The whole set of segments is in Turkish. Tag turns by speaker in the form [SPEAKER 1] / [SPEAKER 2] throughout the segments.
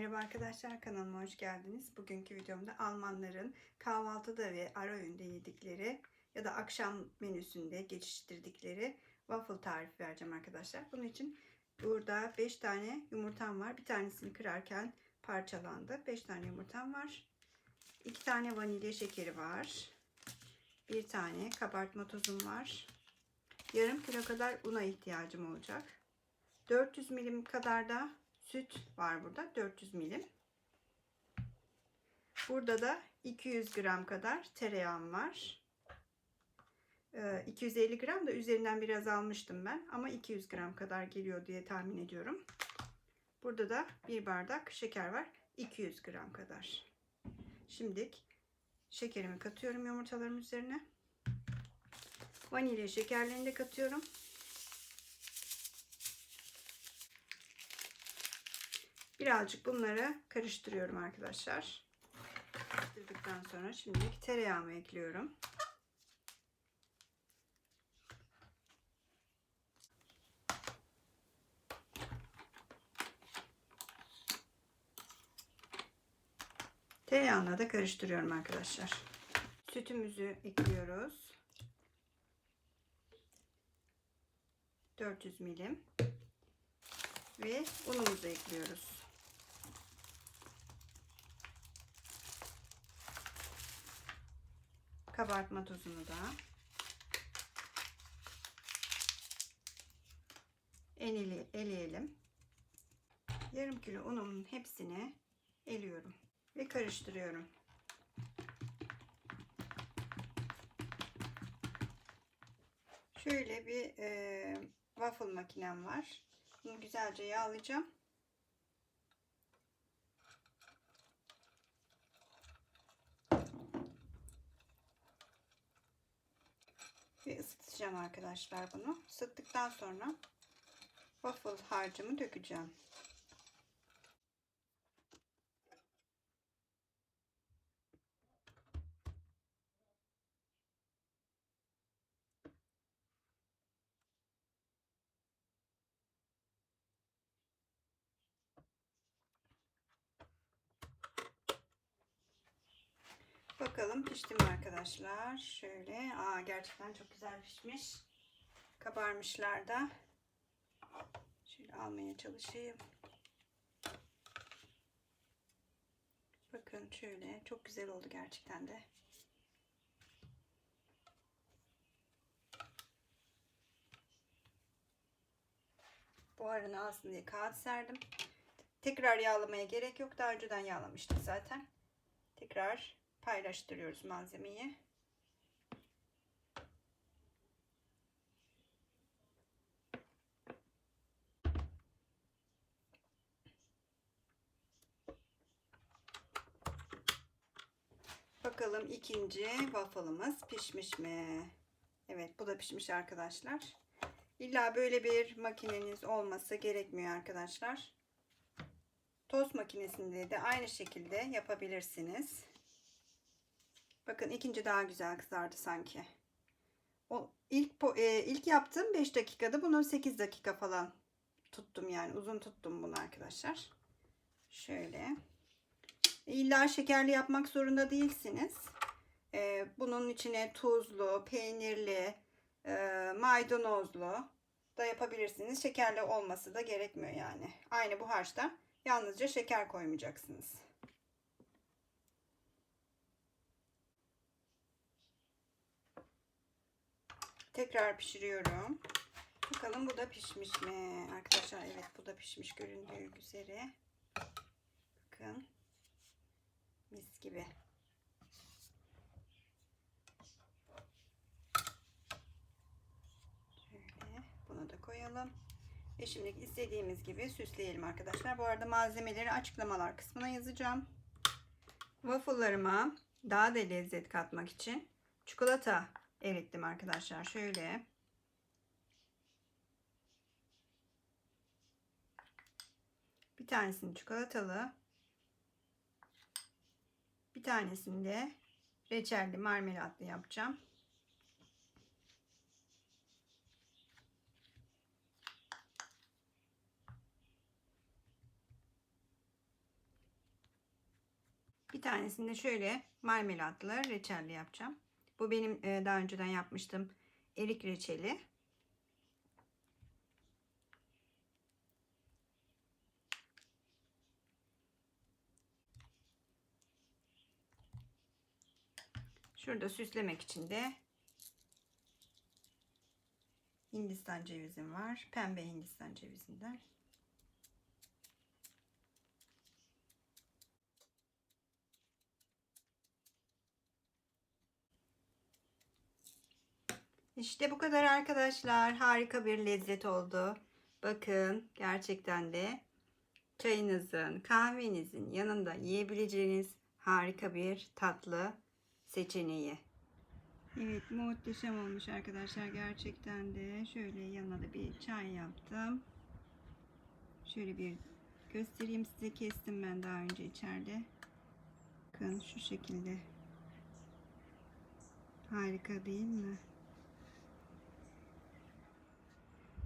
[SPEAKER 1] Merhaba arkadaşlar kanalıma hoş geldiniz. Bugünkü videomda Almanların kahvaltıda ve ara öğünde yedikleri ya da akşam menüsünde geçiştirdikleri waffle tarifi vereceğim arkadaşlar. Bunun için burada 5 tane yumurtam var. Bir tanesini kırarken parçalandı. 5 tane yumurtam var. 2 tane vanilya şekeri var. Bir tane kabartma tozum var. Yarım kilo kadar una ihtiyacım olacak. 400 milim kadar da süt var burada 400 milim. Burada da 200 gram kadar tereyağım var. Ee, 250 gram da üzerinden biraz almıştım ben ama 200 gram kadar geliyor diye tahmin ediyorum. Burada da bir bardak şeker var 200 gram kadar. Şimdi şekerimi katıyorum yumurtalarım üzerine. Vanilya şekerlerini de katıyorum. Birazcık bunları karıştırıyorum arkadaşlar. Karıştırdıktan sonra şimdilik tereyağımı ekliyorum. Tereyağını da karıştırıyorum arkadaşlar. Sütümüzü ekliyoruz. 400 milim ve unumuzu ekliyoruz. Kabartma tozunu da enili eleyelim. Yarım kilo unumun hepsini eliyorum ve karıştırıyorum. Şöyle bir e, waffle makinem var. Bunu güzelce yağlayacağım. Ve ısıtacağım arkadaşlar bunu. Isıttıktan sonra waffle harcımı dökeceğim. Bakalım pişti mi arkadaşlar? Şöyle. Aa gerçekten çok güzel pişmiş. Kabarmışlar da. Şöyle almaya çalışayım. Bakın şöyle. Çok güzel oldu gerçekten de. Buharını alsın diye kağıt serdim. Tekrar yağlamaya gerek yok. Daha önceden yağlamıştık zaten. Tekrar paylaştırıyoruz malzemeyi. Bakalım ikinci waffle'ımız pişmiş mi? Evet bu da pişmiş arkadaşlar. İlla böyle bir makineniz olması gerekmiyor arkadaşlar. Tost makinesinde de aynı şekilde yapabilirsiniz. Bakın ikinci daha güzel kızardı sanki. O ilk e, ilk yaptığım 5 dakikada bunu 8 dakika falan tuttum yani uzun tuttum bunu arkadaşlar. Şöyle. İlla şekerli yapmak zorunda değilsiniz. E, bunun içine tuzlu, peynirli, e, maydanozlu da yapabilirsiniz. Şekerli olması da gerekmiyor yani. Aynı bu harçta yalnızca şeker koymayacaksınız. Tekrar pişiriyorum. Bakalım bu da pişmiş mi? Arkadaşlar evet bu da pişmiş göründüğü üzere. Bakın. Mis gibi. Şöyle bunu da koyalım. Ve şimdi istediğimiz gibi süsleyelim arkadaşlar. Bu arada malzemeleri açıklamalar kısmına yazacağım. Waffle'larıma daha da lezzet katmak için çikolata erittim arkadaşlar. Şöyle. Bir tanesini çikolatalı. Bir tanesini de reçelli marmelatlı yapacağım. Bir tanesinde şöyle marmelatlı reçelli yapacağım. Bu benim e, daha önceden yapmıştım erik reçeli. Şurada süslemek için de Hindistan cevizim var. Pembe Hindistan cevizinden. İşte bu kadar arkadaşlar. Harika bir lezzet oldu. Bakın gerçekten de çayınızın, kahvenizin yanında yiyebileceğiniz harika bir tatlı seçeneği. Evet muhteşem olmuş arkadaşlar gerçekten de. Şöyle yanına da bir çay yaptım. Şöyle bir göstereyim size. Kestim ben daha önce içeride. Bakın şu şekilde. Harika değil mi?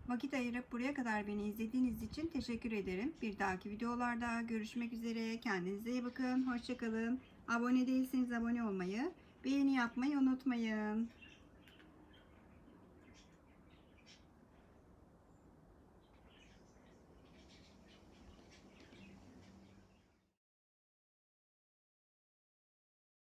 [SPEAKER 1] Vakit ayırıp buraya kadar beni izlediğiniz için teşekkür ederim. Bir dahaki videolarda görüşmek üzere. Kendinize iyi bakın. Hoşçakalın. Abone değilseniz abone olmayı, beğeni yapmayı unutmayın.